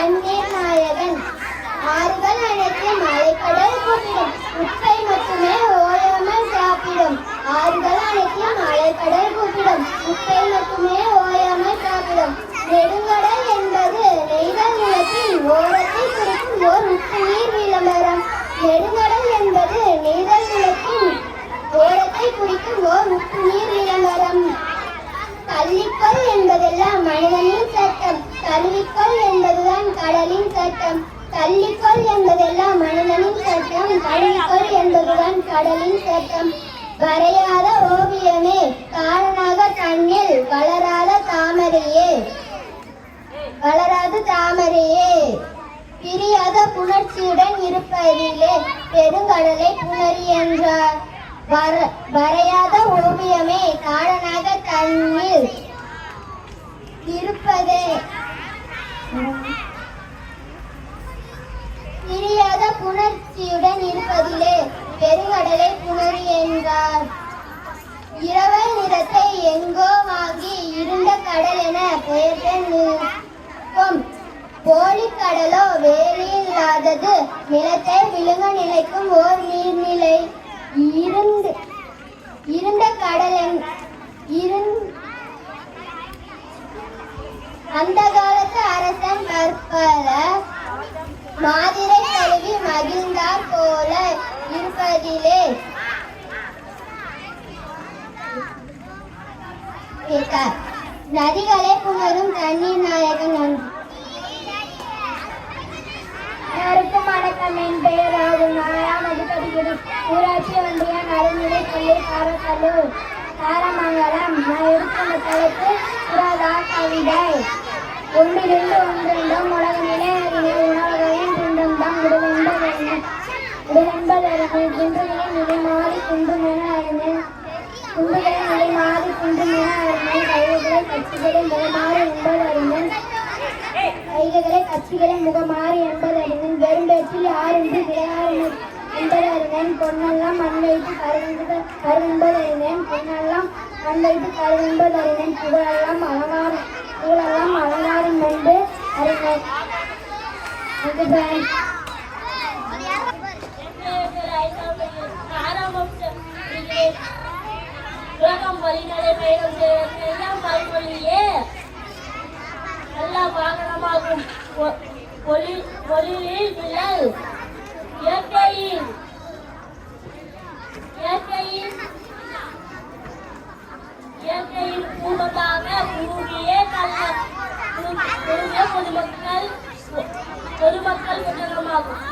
அன்பே நாயகன். ஆறுகள் அனைத்து மலைக்கடல் புற்றும் உப்பை மட்டுமே ஓயாமல் சாப்பிடும். ஆறுகள் அனைத்து மலைக்கடல் புற்றும் உப்பை மட்டுமே ஓயாமல் சாப்பிடும். நெடுங்கடல் என்பது நெய்தல் நிலத்தின் ஓரத்தை குறிக்கும் ஓர் உப்புநீர் விளம்பரம். நெடுங்கடல் என்பது நெய்தல் நிலத்தின் ஓரத்தை குறிக்கும் ஓர் உப்புநீர் விளம்பரம். தள்ளிக்கொள் என்பதெல்லாம் மனிதனின் சட்டம் தள்ளிக்கொள் கடலின் சட்டம் தள்ளிக்கொள் என்பதெல்லாம் மனிதனின் சட்டம் தள்ளிக்கொள் என்பதுதான் கடலின் சட்டம் வரையாத ஓவியமே காரணாக தண்ணில் வளராத தாமரையே. வளராத தாமரையே. பிரியாத புணர்ச்சியுடன் இருப்பதிலே பெருங்கடலை புணரி என்றார் வர வரையாத ஓவியமே காரணாக தண்ணில் இருப்பதே பிரியாத புணர்ச்சியுடன் இருப்பதிலே பெருங்கடலை புணரி என்றார். இரவல் நிறத்தை எங்கோ வாங்கி இருண்ட கடல் என பெயர்த்த போலி கடலோ வேலியில்லாதது நிலத்தை விழுங்க நிலைக்கும் ஓர் நீர்நிலை. இருந்து இருண்ட கடல் என்- அந்த காலத்து அரசன் பற்பல மாதிரை கழுவி மகிழ்ந்தார் போல இருப்பதிலே. நதிகளை புணரும் தண்ணீர் நாயகன் நன்றி அனைவருக்கும் வணக்கம் என் பெயர் ராகுல் நாலாம் மதிப்பதிகுடி ஊராட்சி ஒன்றிய நடுநிலை பள்ளி காரக்கல்லூர் தாரமங்கலம் நான் இருக்கும் தலைப்பு புராதா கவிதை. ஒன்றிலிருந்து ஒன்றிலும் உலக விடுவென்பதறிஞர் குன்றுகளை நிலை மாறி குன்றுமென அறிஞர் குன்றுகளை நிலை மாறி குன்றுமென அறிஞர் கைகளை கட்சிகளை முகமாறி என்பதறிஞர் கைகளை கட்சிகளை முகமாறி என்பதறிஞன் வெறும் பேச்சில் யாரென்று விளையாடினர் பொன்னெல்லாம் மண் வைத்து கருவென்பது பொன்னெல்லாம் மண் வைத்து கருவென்பதறிஞன் புகழெல்லாம் அலங்காரம் புகழெல்லாம் அலங்காரம் என்று அறிஞர் உலகம் வழிநடை பயணம் செய்வதற்கு எல்லாம் நல்லா வாகனமாகும் ஒ- ஒளி- ஒளியில் விழல் இயற்கையின் இயற்கையின் பூமியே பொதுமக்கள் பொதுமக்கள் புத்தகமாகும்